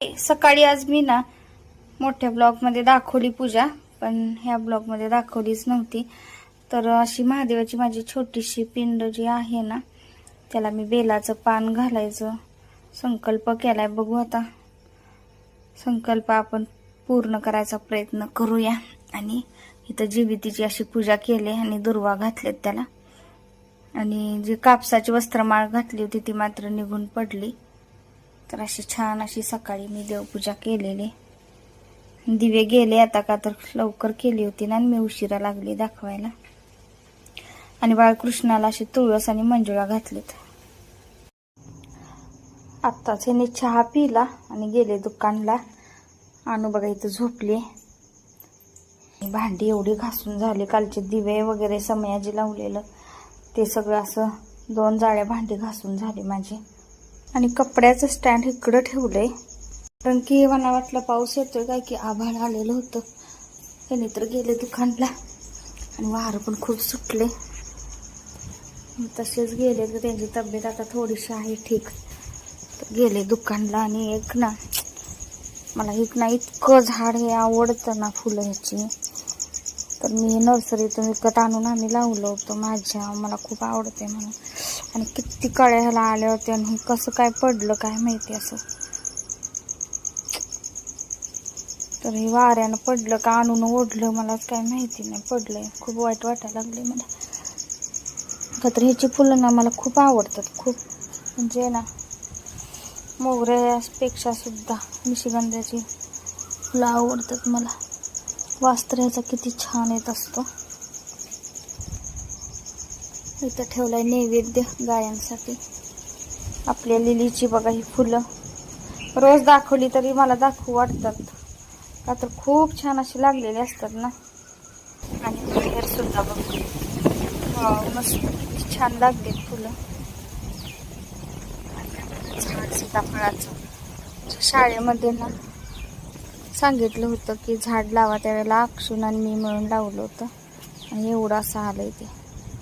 सकाळी आज मी ना मोठ्या ब्लॉगमध्ये दाखवली पूजा पण ह्या ब्लॉगमध्ये दाखवलीच नव्हती. तर अशी महादेवाची माझी छोटीशी पिंड जी आहे ना त्याला मी बेलाचं पान घालायचं संकल्प केलाय. बघू आता. संकल्प आपण पूर्ण करायचा प्रयत्न करूया. आणि इथं जीवितीची अशी पूजा केली आणि दुर्वा घातलेत त्याला. आणि जी कापसाची वस्त्रमाळ घातली होती ती मात्र निघून पडली. तर अशी छान अशी सकाळी मी देवपूजा केलेली. दिवे गेले आता का तर लवकर केली होती ना मी उशिरा लागली दाखवायला. आणि बाळकृष्णाला अशी तुळस आणि मंजुळा घातलेत. आत्ताच ह्याने चहा पिला आणि गेले दुकानला. आणू बघा इथं झोपले. भांडी एवढी घासून झाली कालचे दिवे वगैरे समयाजी लावलेलं. ते सगळं असं दोन जाळ्या भांडी घासून झाली माझी. आणि कपड्याचं स्टँड इकडं ठेवलं आहे कारण की मला वाटलं पाऊस येतोय काय की आभाळ आलेलं होतं. त्याने तर गेले दुकानला. आणि वारं पण खूप सुटले. तसेच गेले तर त्यांची तब्येत आता थोडीशी आहे ठीक. तर गेले दुकानला आणि एक ना मला एक ना इतकं झाड हे आवडतं ना फुलं ह्याची. तर मी नर्सरीतून विकत आणून आम्ही लावलं होतं. माझ्या मला खूप आवडते म्हणून. आणि किती कळ्या ह्याला आल्या होत्या आणि कसं काय पडलं काय माहिती असं. तर हे वाऱ्यानं पडलं का आणून ओढलं मलाच काय माहिती नाही पडलंय. खूप वाईट वाटायला लागले मला. का तर ह्याची फुलं ना मला खूप आवडतात खूप. म्हणजे ना मोगऱ्यापेक्षा सुद्धा निशिगंधाची फुलं आवडतात मला. वास्त्र ह्याचा किती छान येत असतो. इथं ठेवलाय नैवेद्य गायांसाठी. आपल्या लिलीची बघा ही फुलं. रोज दाखवली तरी मला दाखवू वाटतात. का तर खूप छान अशी लागलेली असतात ना. आणि बाहेर सुद्धा बघ. मस्त. छान लागले फुलं. झाड सीताफळाचं शाळेमध्ये ना सांगितलं होतं की झाड लावा त्यावेळेला अक्षून आणि मी मिळून लावलं होतं. आणि एवढं असं आलंय ते.